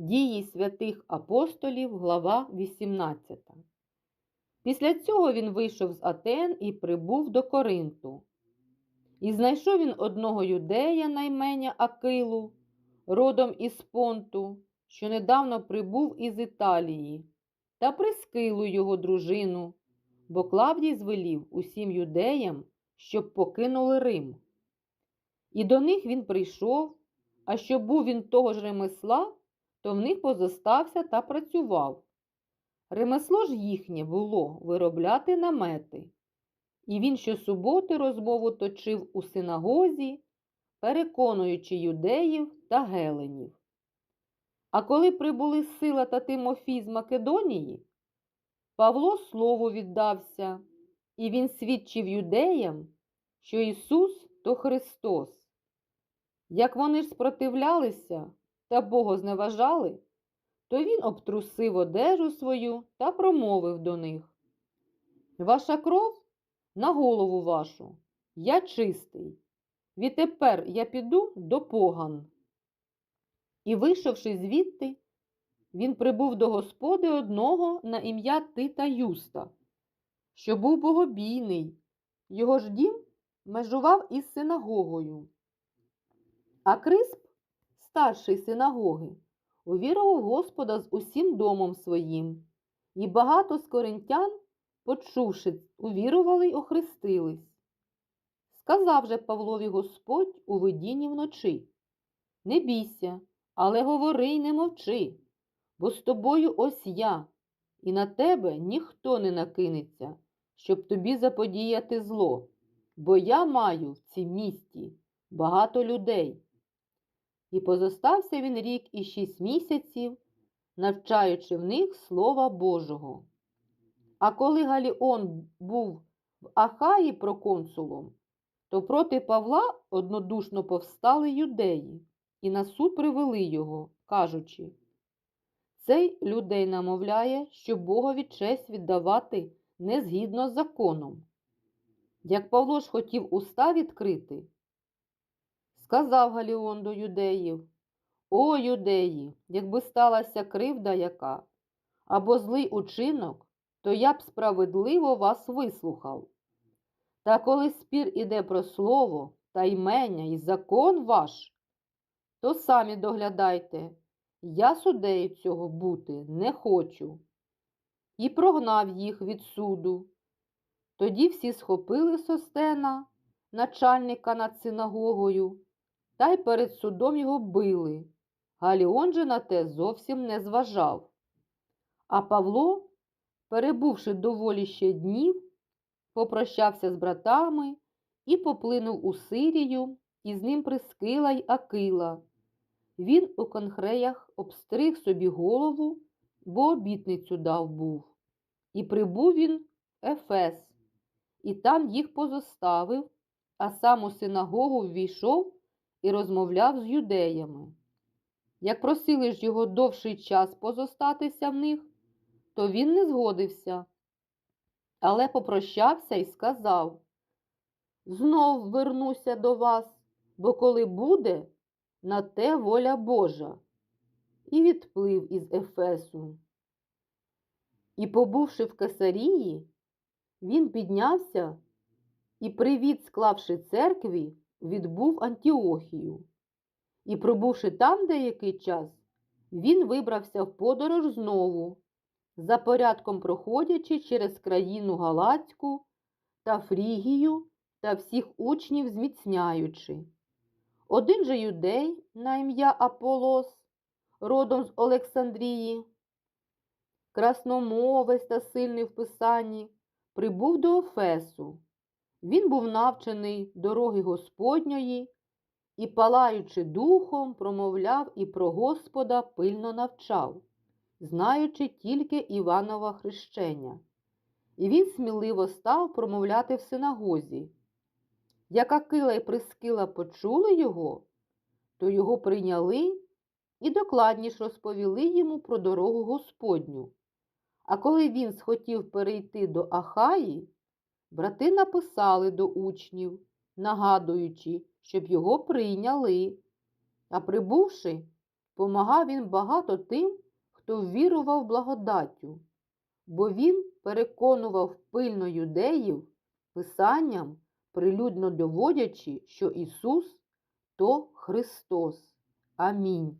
Дії святих апостолів, глава 18. Після цього він вийшов з Атен і прибув до Коринту. І знайшов він одного юдея на ім'я Акилу, родом із Понту, що недавно прибув із Італії, та прискилу його дружину, бо Клавдій звелів усім юдеям, щоб покинули Рим. І до них він прийшов, а що був він того ж ремесла, то в них позостався та працював. Ремесло ж їхнє було виробляти намети. І він щосуботи розмову точив у синагозі, переконуючи юдеїв та геленів. А коли прибули Сила та Тимофій з Македонії, Павло слову віддався, і він свідчив юдеям, що Ісус то Христос. Як вони ж спротивлялися та Бога зневажали, то він обтрусив одежу свою та промовив до них. Ваша кров на голову вашу, я чистий. Відтепер я піду до поган. І, вийшовши звідти, він прибув до господи одного на ім'я Тита Юста, що був богобійний, його ж дім межував із синагогою. А Крисп, старший синагоги, увірував Господа з усім домом своїм, і багато з коринтян, почувши, увірували й охрестились. Сказав же Павлові Господь у видінні вночі Не бійся, але говори й не мовчи, бо з тобою ось я, і на тебе ніхто не накинеться, щоб тобі заподіяти зло, бо я маю в цім місті багато людей. І позостався він рік і шість місяців, навчаючи в них Слова Божого. А коли Галіон був в Ахаї проконсулом, то проти Павла однодушно повстали юдеї і на суд привели його, кажучи, цей людей намовляє, що Богові честь віддавати не згідно з законом. Як Павло ж хотів уста відкрити, сказав Галіон до юдеїв, О, юдеї, якби сталася кривда яка, або злий учинок, то я б справедливо вас вислухав. Та коли спір іде про слово та ймення і закон ваш, то самі доглядайте, я судею цього бути не хочу. І прогнав їх від суду. Тоді всі схопили Состена, начальника над синагогою, та й перед судом його били. Галіон же на те зовсім не зважав. А Павло, перебувши доволі ще днів, попрощався з братами і поплинув у Сирію, і з ним Прискила й Акила. Він у конхреях обстриг собі голову, бо обітницю дав був. І прибув він в Ефес, і там їх позоставив, а сам у синагогу ввійшов і розмовляв з юдеями. Як просили ж його довший час позостатися в них, то він не згодився, але попрощався і сказав Знов вернуся до вас, бо коли буде, на те воля Божа, і відплив із Ефесу. І, побувши в Кесарії, він піднявся і, привіт, склавши церкві, відбув Антіохію. І, пробувши там деякий час, він вибрався в подорож знову, за порядком проходячи через країну Галацьку та Фрігію та всіх учнів зміцняючи. Один же юдей на ім'я Аполос, родом з Олександрії, красномовець та сильний в писанні, прибув до Офесу. Він був навчений дороги Господньої і, палаючи духом, промовляв і про Господа пильно навчав, знаючи тільки Іванова хрещення. І він сміливо став промовляти в синагозі. Як Акила й Прискила почули його, то його прийняли і докладніше розповіли йому про дорогу Господню. А коли він схотів перейти до Ахаї, брати написали до учнів, нагадуючи, щоб його прийняли. А прибувши, помагав він багато тим, хто ввірував благодаттю, бо він переконував пильно юдеїв писанням, прилюдно доводячи, що Ісус то Христос. Амінь.